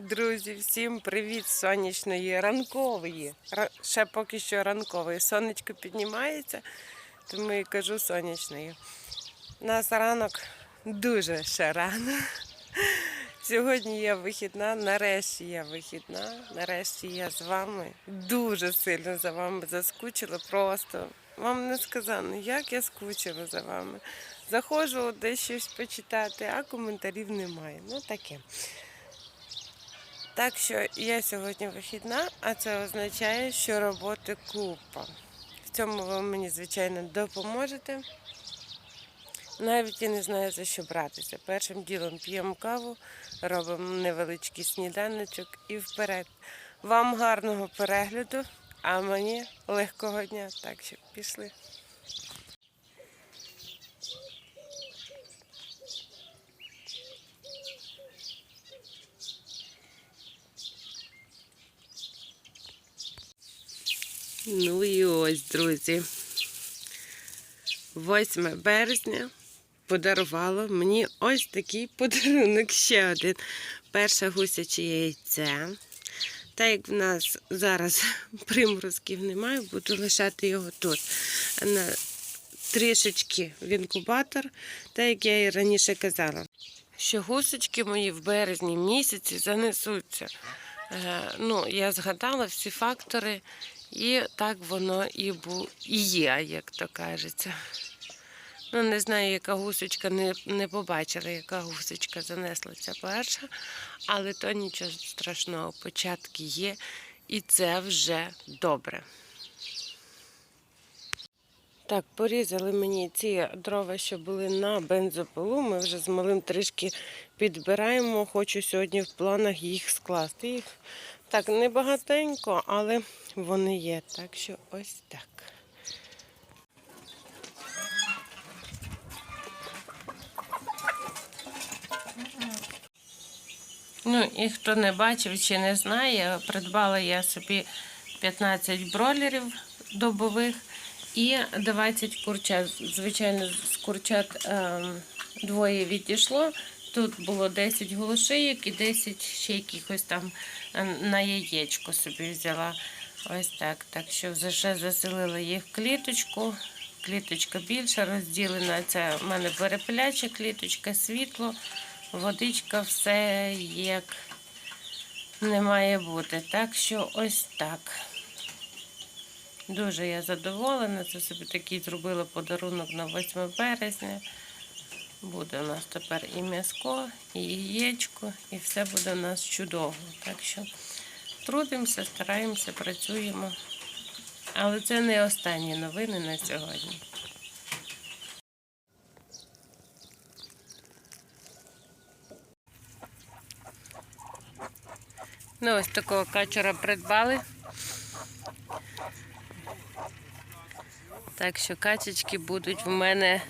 Друзі, всім привіт сонячної ранкової. Ще поки що ранкової. Сонечко піднімається, тому і кажу сонячної. У нас ранок дуже ще рано. Сьогодні я вихідна, нарешті я вихідна, нарешті я з вами. Дуже сильно за вами заскучила. Просто вам не сказано, як я скучила за вами. Заходжу десь щось почитати, а коментарів немає. Ну таке. Так що я сьогодні вихідна, а це означає, що роботи купа. В цьому ви мені, звичайно, допоможете. Навіть я не знаю за що братися. Першим ділом п'ємо каву, робимо невеличкий сніданочок і вперед. Вам гарного перегляду, а мені легкого дня. Так що пішли. Ну і ось, друзі. 8 березня подарувало мені ось такий подарунок. Ще один. Перше гусяче яйце. Так як в нас зараз приморозків немає, буду лишати його тут. На трішечки в інкубатор, так як я і раніше казала. Що гусочки мої в березні місяці занесуться. Е, ну, я згадала всі фактори, і так воно і, бу... і є, як то кажеться. Ну, не знаю, яка гусочка, не, не побачила, яка гусочка занеслася перша, але то нічого страшного, початки є, і це вже добре. Так, порізали мені ці дрова, що були на бензопилу. Ми вже з малим трішки підбираємо. Хочу сьогодні в планах їх скласти. Їх так небагатенько, але вони є. Так що ось так. Ну і хто не бачив чи не знає, придбала я собі 15 бролерів добових і 20 курчат. Звичайно, з курчат ем, двоє відійшло. Тут було 10 голошийок і 10 ще якихось там е, на яєчко собі взяла. Ось так. Так що вже заселила їх в кліточку. Кліточка більша, розділена. Це в мене перепеляча кліточка, світло, водичка, все як не має бути. Так що ось так. Дуже я задоволена. Це собі такий зробила подарунок на 8 березня. Буде у нас тепер і м'яско, і яєчко, і все буде у нас чудово. Так що трудимося, стараємося, працюємо. Але це не останні новини на сьогодні. Ну, ось такого качура придбали. Так що качечки будуть в мене.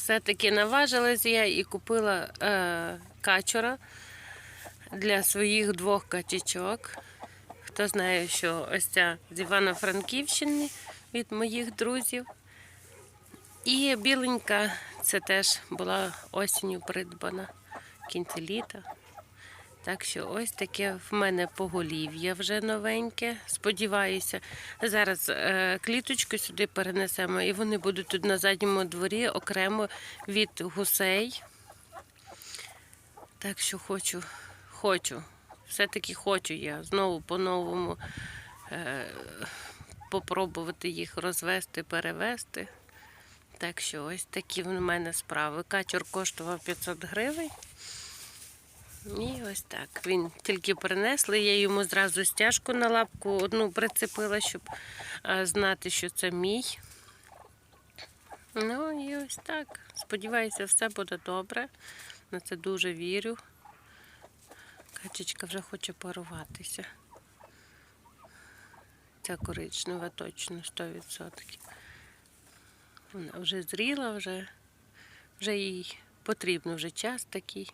Все-таки наважилась я і купила е, качура для своїх двох качечок. Хто знає, що ось ця з Івано-Франківщини від моїх друзів. І біленька це теж була осінню придбана в кінці літа. Так що ось таке в мене поголів'я вже новеньке. Сподіваюся, зараз е, кліточку сюди перенесемо, і вони будуть тут на задньому дворі окремо від гусей. Так що хочу, хочу, все-таки хочу я знову по-новому е, попробувати їх розвести, перевести. Так що ось такі в мене справи. Качур коштував 500 гривень. І ось так. Він тільки принесли. Я йому зразу стяжку на лапку одну прицепила, щоб знати, що це мій. Ну і ось так. Сподіваюся, все буде добре. На це дуже вірю. Качечка вже хоче паруватися. Ця коричнева точно 100%. Вона вже зріла, вже, вже їй потрібно вже час такий.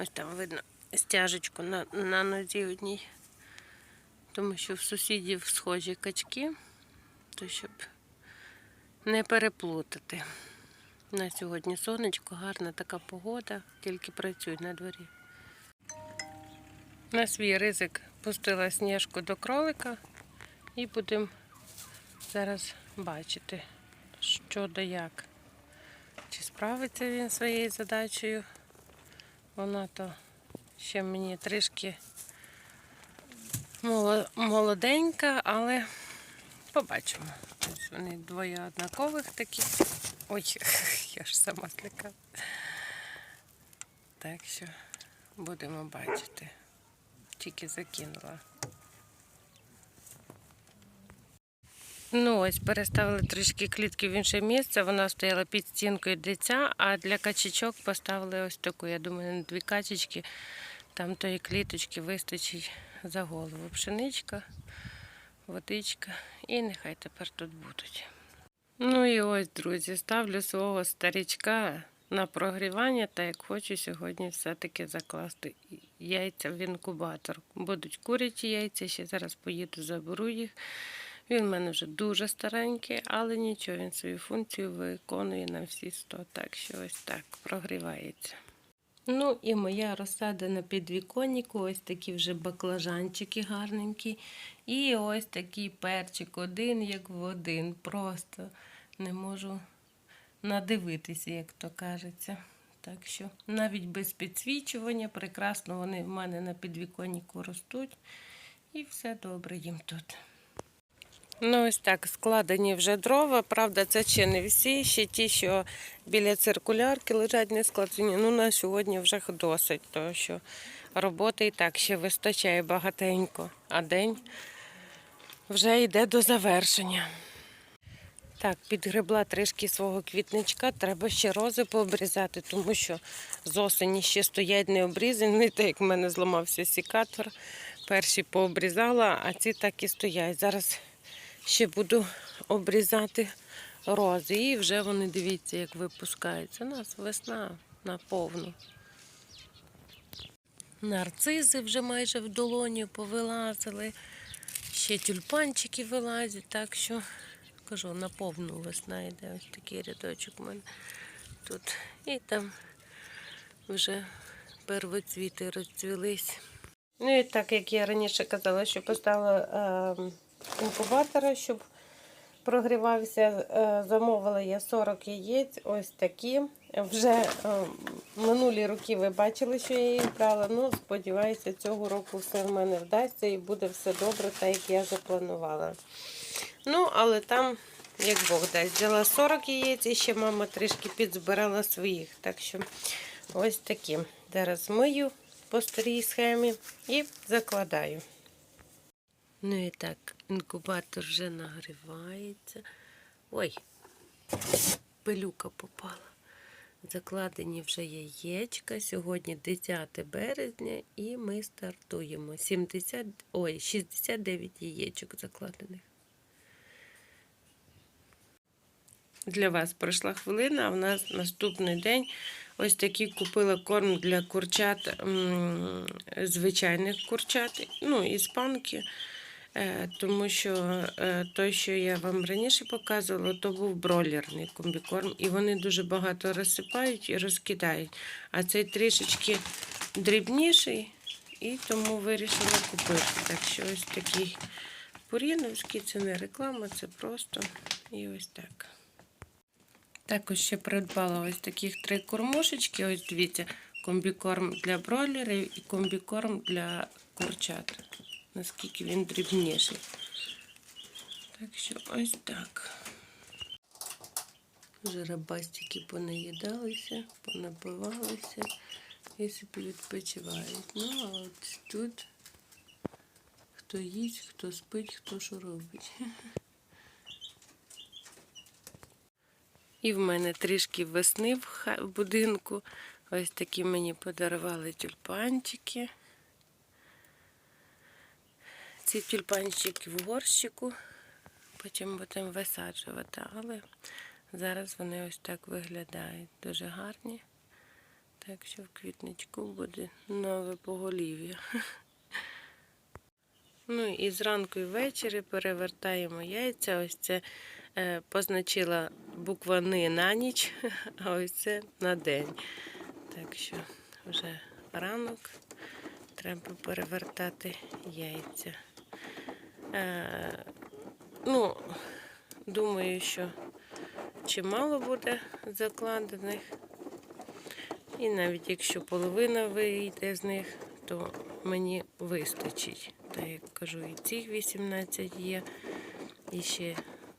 Ось там видно стяжечку на, на нозі одній. Тому що в сусідів схожі качки, то щоб не переплутати. На сьогодні сонечко, гарна така погода, тільки працюють на дворі. На свій ризик пустила сніжку до кролика і будемо зараз бачити, що да як. Чи справиться він своєю задачею? Вона то ще мені трішки молоденька, але побачимо. Вони двоє однакових такі. Ой, я ж сама злякала. Так що будемо бачити. Тільки закинула. Ну, ось переставили трішки клітки в інше місце. Вона стояла під стінкою дитя, а для качечок поставили ось таку. Я думаю, на дві качечки там тої кліточки вистачить за голову. Пшеничка, водичка. І нехай тепер тут будуть. Ну і ось, друзі, ставлю свого старічка на прогрівання, та як хочу сьогодні все-таки закласти яйця в інкубатор. Будуть курячі яйця, ще зараз поїду, заберу їх. Він в мене вже дуже старенький, але нічого, він свою функцію виконує на всі 100, так що ось так прогрівається. Ну і моя розсада на підвіконнику, ось такі вже баклажанчики гарненькі. І ось такий перчик один, як в один. Просто не можу надивитися, як то кажеться. Так що навіть без підсвічування, прекрасно вони в мене на підвіконнику ростуть. І все добре їм тут. Ну, ось так, складені вже дрова. Правда, це ще не всі, ще ті, що біля циркулярки лежать не складені. Ну, на сьогодні вже досить, тому що роботи і так ще вистачає багатенько, а день вже йде до завершення. Так, підгребла трішки свого квітничка, треба ще рози пообрізати, тому що з осені ще стоять не обрізані, так як в мене зламався сікатор. Перші пообрізала, а ці так і стоять. Зараз ще буду обрізати рози. І вже вони, дивіться, як випускаються. У нас весна наповну. Нарцизи вже майже в долоні повилазили. Ще тюльпанчики вилазять, так що кажу, наповну весна йде. Ось такий рядочок у мене тут. І там вже первоцвіти розцвілись. Ну і так, як я раніше казала, що поставила е, інкубатора, щоб прогрівався. Е, замовила я 40 яєць, ось такі. Вже е, минулі роки ви бачили, що я їх брала. Ну, сподіваюся, цього року все в мене вдасться і буде все добре, так як я запланувала. Ну, але там, як Бог дасть, взяла 40 яєць і ще мама трішки підзбирала своїх. Так що ось такі. Зараз мию по старій схемі і закладаю. Ну і так, інкубатор вже нагрівається. Ой, пилюка попала. Закладені вже яєчка. Сьогодні 10 березня і ми стартуємо. 70, ой, 69 яєчок закладених. Для вас пройшла хвилина, а в нас наступний день ось такий купила корм для курчат, звичайних курчат, ну, іспанки. Е, Тому що е, той, що я вам раніше показувала, то був бройлерний комбікорм, і вони дуже багато розсипають і розкидають. А цей трішечки дрібніший, і тому вирішила купити. Так що ось такий Пуріновський, це не реклама, це просто і ось так. Також ще придбала ось таких три кормушечки. Ось дивіться, комбікорм для бройлерів і комбікорм для курчат. Наскільки він дрібніший. Так що ось так. Жеребастики понаїдалися, понапивалися і собі відпочивають. Ну, а от тут хто їсть, хто спить, хто що робить. І в мене трішки весни в будинку. Ось такі мені подарували тюльпанчики. Ці тюльпанчики в горщику, потім будемо висаджувати, але зараз вони ось так виглядають. Дуже гарні. Так що в квітничку буде нове поголів'я. Ну і зранку і ввечері перевертаємо яйця. Ось це е, позначила буква Ни на ніч, а ось це на день. Так що вже ранок треба перевертати яйця. Е, ну, думаю, що чимало буде закладених. І навіть якщо половина вийде з них, то мені вистачить. Так як кажу, і цих 18 є, і ще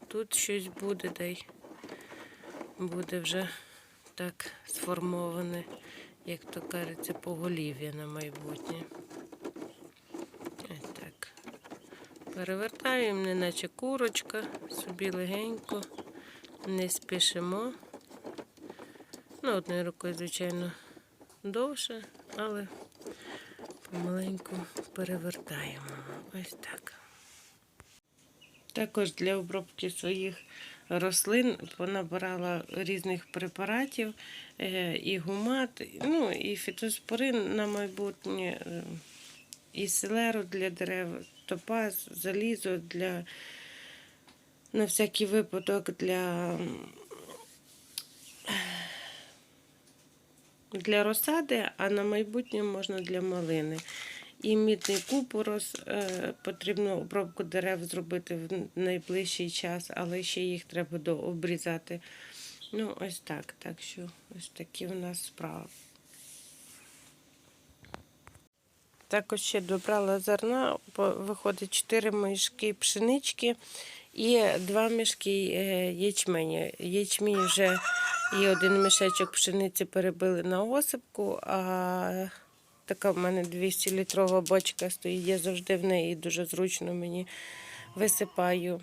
тут щось буде, да й буде вже так сформоване, як то кажеться, поголів'я на майбутнє. Ось так. Перевертаємо, неначе курочка, собі легенько, не спішимо. Ну, одною рукою, звичайно, довше, але помаленьку перевертаємо. Ось так. Також для обробки своїх рослин понабирала різних препаратів, е, і гумат, ну і фітоспорин на майбутнє, е, і селеру для дерев, топаз, залізо для на всякий випадок для для розсади, а на майбутнє можна для малини. І мідний купорос е, потрібно обробку дерев зробити в найближчий час, але ще їх треба дообрізати. Ну, ось так. Так що ось такі у нас справи. Також ще добрала зерна, виходить 4 мішки пшенички і 2 мішки е, ячменю. Ячмінь вже і один мішечок пшениці перебили на осипку, а така в мене 200-літрова бочка стоїть. Я завжди в неї дуже зручно мені висипаю.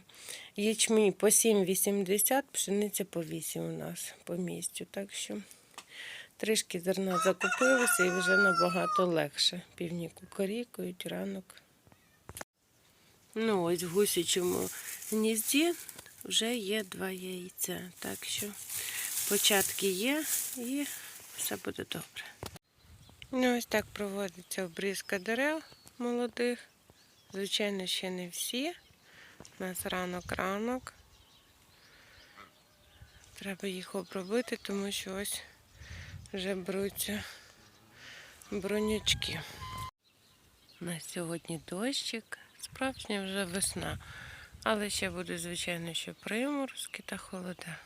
Ячмінь по 7,80, пшениця по 8 у нас по місцю. Так що трішки зерна закупилося і вже набагато легше. Півні кукарікують ранок. Ну, ось в гусячому гнізді вже є два яйця. Так що початки є і все буде добре. Ну, ось так проводиться обрізка дерев молодих. Звичайно, ще не всі. У нас ранок-ранок. Треба їх обробити, тому що ось вже беруться бронячки. На сьогодні дощик, справжня вже весна. Але ще буде, звичайно, ще приморозки та холода.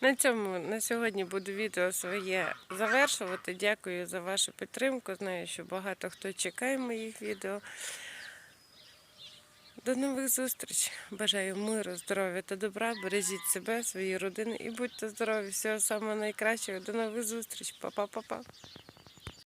На цьому на сьогодні буду відео своє завершувати. Дякую за вашу підтримку. Знаю, що багато хто чекає моїх відео. До нових зустрічей. Бажаю миру, здоров'я та добра. Бережіть себе, свої родини і будьте здорові. Всього самого найкращого. До нових зустрічей. Па-па-па-па.